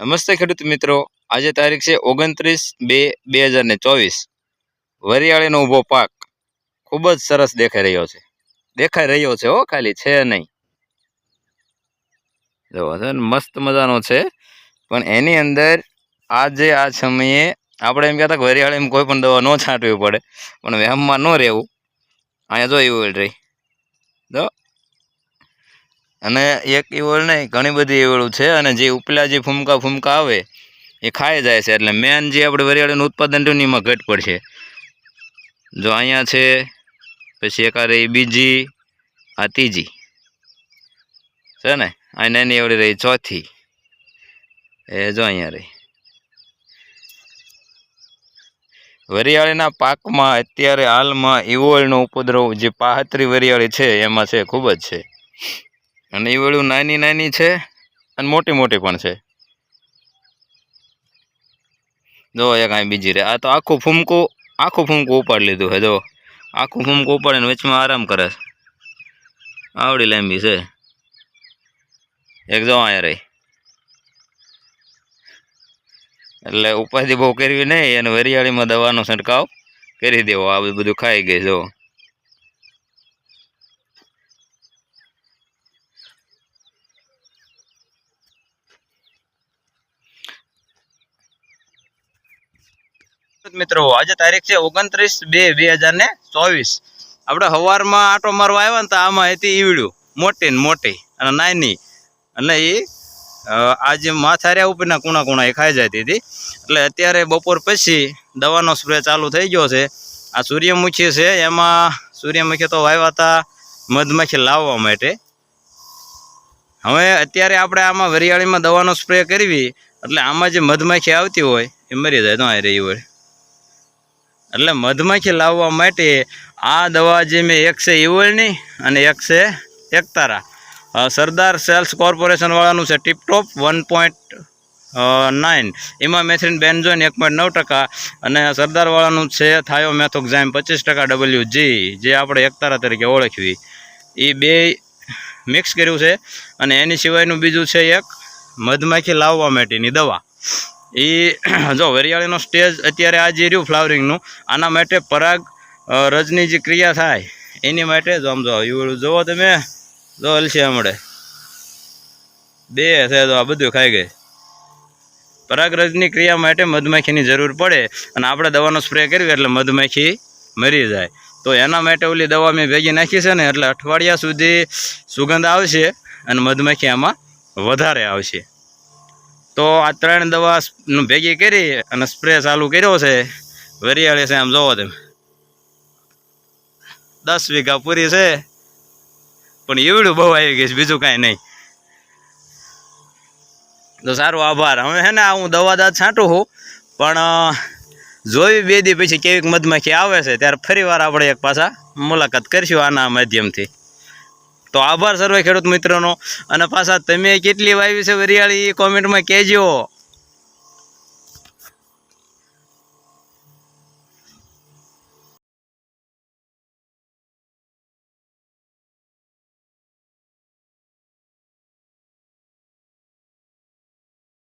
નમસ્તે ખેડૂત મિત્રો. આજે તારીખ છે ઓગણત્રીસ બે બે હજાર ને ચોવીસ. વરિયાળીનો ઊભો પાક ખૂબ જ સરસ દેખાઈ રહ્યો છે. દેખાઈ રહ્યો છે હો, ખાલી છે નહીં. જો છે મસ્ત મજાનો છે. પણ એની અંદર આજે આ સમયે આપણે એમ કહેતા કે વરિયાળીમાં કોઈ પણ દવા ન છાંટવી પડે. પણ વહેમમાં ન રહેવું. અહીંયા જો ઈવળ રહી. જો અને એક ઈવળ નહીં, ઘણી બધી ઈવળું છે અને જે ઉપલા જે ફૂમકા ફૂમકા આવે, એ ખાઈ જાય છે. એટલે મેન જે આપણે વરિયાળીનું ઉત્પાદન થયું એમાં ઘટ પડશે. જો અહીંયા છે, પછી એક રહી બીજી, આ ત્રીજી. છે ને? આ નાની એવડી રહી ચોથી. એ જો અહીંયા રહી. વરિયાળીના પાકમાં અત્યારે હાલમાં ઈવોળનો ઉપદ્રવ, જે પાહત્રી વરિયાળી છે, એમાં છે, ખૂબ જ છે. અને ઈવળું નાની નાની છે અને મોટી મોટી પણ છે. જો એક કાંઈ બીજી રહે આ તો આખું ફૂમકું આખું ફૂમકું ઉપાડી લીધું છે, જો. આખું ફૂમકું ઉપાડીને વચમાં આરામ કરે આવડી લાંબી છે. એક જો અહીંયા રહી. એટલે ઉપાધિ બહુ કરવી નહીં અને વરિયાળીમાં દવાનો છંટકાવ કરી દેવો. આ બધું ખાઈ ગઈ, જો. મિત્રો, આજે તારીખ છે ઓગણત્રીસ બે બે હજાર ને ચોવીસ. આપણે સવારમાં આટો મારવા આવ્યા ને તો આમાં હતી ઈવડ્યું મોટી ને મોટી અને નાની. અને એ આજે માથાર્યા ઉપરના કુણા કુણા એ ખાઈ જતી હતી. એટલે અત્યારે બપોર પછી દવાનો સ્પ્રે ચાલુ થઈ ગયો છે. આ સૂર્યમુખી છે, એમાં સૂર્યમુખી તો વાવ્યા હતા મધમાખી લાવવા માટે. હવે અત્યારે આપણે આમાં વરિયાળીમાં દવાનો સ્પ્રે કરવી, એટલે આમાં જે મધમાખી આવતી હોય એ મરી જાય, તો આ રહી હોય. એટલે મધમાખી લાવવા માટે આ દવા જે મેં એક છે ઈવળની અને એક છે એકતારા. સરદાર સેલ્સ કોર્પોરેશનવાળાનું છે ટીપટોપ વન પોઈન્ટ નાઇન. એમાં મેથિન બેન્ઝોન એક પોઈન્ટ નવ ટકા અને સરદારવાળાનું છે થાયો મેથોક્ઝાઇમ પચીસ ટકા ડબલ્યુ જી, જે આપણે એકતારા તરીકે ઓળખવી. એ બે મિક્સ કર્યું છે અને એની સિવાયનું બીજું છે એક મધમાખી લાવવા માટેની દવા. એ જો વરિયાળીનો સ્ટેજ અત્યારે આ જે રહ્યું ફ્લાવરિંગનું આના માટે પરાગ રજની જે ક્રિયા થાય, એની માટે જો આમ જો જુઓ તમે, જો હલશે હમણે. બે છે તો આ બધું ખાઈ ગઈ. પરાગરજની ક્રિયા માટે મધમાખીની જરૂર પડે અને આપણે દવાનો સ્પ્રે કરવી એટલે મધમાખી મરી જાય. તો એના માટે ઓલી દવા મેં ભેગી નાખી છે ને એટલે અઠવાડિયા સુધી સુગંધ આવશે અને મધમાખી આમાં વધારે આવશે. તો આ ત્રણ દવા ભેગી કરી અને સ્પ્રે ચાલુ કર્યો છે. વરિયાળી છે આમ જોવો તમે. દસ વીઘા પૂરી છે. પણ એવડું બહુ આવી ગઈ છે, બીજું કાંઈ નહીં. તો સારો આભાર. હવે હે ને હું દવા દાંત છાંટું છું, પણ જોઈ બે દી પછી કેવીક મધમાખી આવે છે, ત્યારે ફરીવાર આપણે એક પાછા મુલાકાત કરીશું આના માધ્યમથી. તો આભાર સર્વે ખેડૂત મિત્રોનો. અને પાછા તમે કેટલી વાવી છે વરિયાળી એ કોમેન્ટમાં કહેજો.